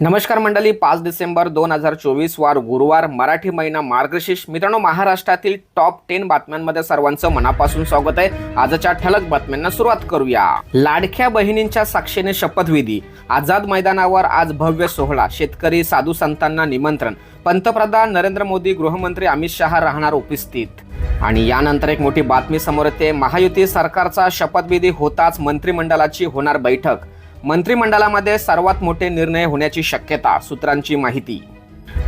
नमस्कार मंडळी पाच डिसेंबर दोन हजार चोवीस वार गुरुवार मराठी महिना मार्गशीर्ष. मित्रांनो महाराष्ट्रातील टॉप टेन बातम्यांमध्ये सर्वांचं मनापासून स्वागत आहे. आजच्या ठळक बातम्यांना सुरुवात करूया. लाडक्या बहिणींच्या साक्षीने शपथविधी. आझाद मैदानावर आज भव्य सोहळा. शेतकरी साधू संतांना निमंत्रण. पंतप्रधान नरेंद्र मोदी गृहमंत्री अमित शहा राहणार उपस्थित. आणि यानंतर एक मोठी बातमी समोर येते. महायुती सरकारचा शपथविधी होताच मंत्रिमंडळाची होणार बैठक. मंत्रिमंडळामध्ये सर्वात मोठे निर्णय होण्याची शक्यता सूत्रांची माहिती.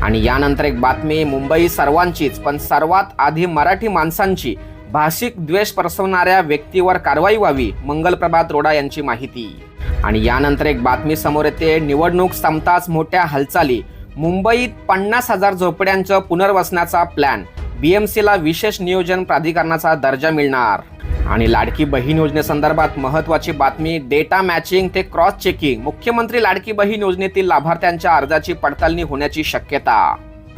आणि यानंतर एक बातमी मुंबई सर्वांचीच पण सर्वात आधी मराठी माणसांची भाषिक द्वेष पसरवणाऱ्या व्यक्तीवर कारवाई व्हावी मंगलप्रभात रोडा यांची माहिती. आणि यानंतर एक बातमी समोर येते निवडणूक संपताच मोठ्या हालचाली. मुंबईत पन्नास हजार झोपड्यांचं पुनर्वसनाचा प्लॅन बीएमसीला विशेष नियोजन प्राधिकरणाचा दर्जा मिळणार. आणि लाडकी बहीण योजनेसंदर्भात महत्वाची बातमी डेटा मॅचिंग ते क्रॉस चेकिंग मुख्यमंत्री लाडकी बहीण योजनेतील लाभार्थ्यांच्या अर्जाची पडताळणी होण्याची शक्यता.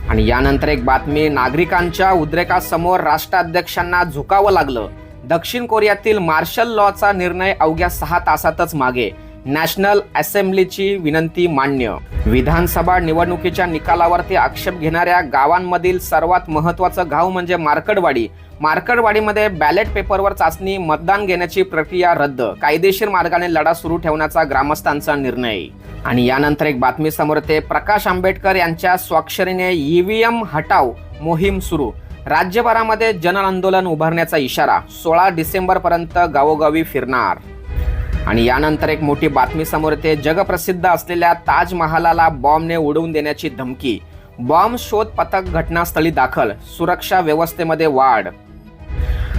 आणि यानंतर एक बातमी नागरिकांच्या उद्रेकासमोर राष्ट्राध्यक्षांना झुकावं लागलं. दक्षिण कोरियातील मार्शल लॉचा निर्णय अवघ्या सहा तासातच मागे. नॅशनल असेंब्लीची विनंती मान्य. विधानसभा निवडणुकीच्या निकालावरती आक्षेप घेणाऱ्या गावांमधील सर्वात महत्वाचं गाव म्हणजे मार्कडवाडी. मार्कडवाडीमध्ये बॅलेट पेपरवर चाचणी मतदान घेण्याची प्रक्रिया रद्द. कायदेशीर मार्गाने लढा सुरू ठेवण्याचा ग्रामस्थांचा निर्णय. आणि यानंतर एक बातमी समोर येते. प्रकाश आंबेडकर यांच्या स्वाक्षरीने ईव्हीएम हटाव मोहीम सुरू. राज्यभरामध्ये जन आंदोलन उभारण्याचा इशारा. सोळा डिसेंबर पर्यंत गावोगावी फिरणार. आणि यानंतर एक मोठी बातमी समोर येते. जगप्रसिद्ध असलेल्या ताजमहालाला बॉम्बने उडवून देण्याची धमकी. बॉम्ब शोध पथक घटनास्थळी दाखल. सुरक्षा व्यवस्थेमध्ये वाढ.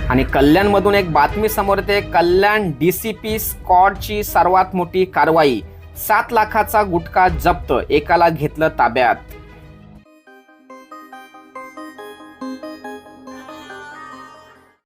आणि कल्याणमधून एक बातमी समोर येते. कल्याण डी सी पी स्कॉडची सर्वात मोठी कारवाई. सात लाखाचा गुटखा जप्त. एकाला घेतलं ताब्यात.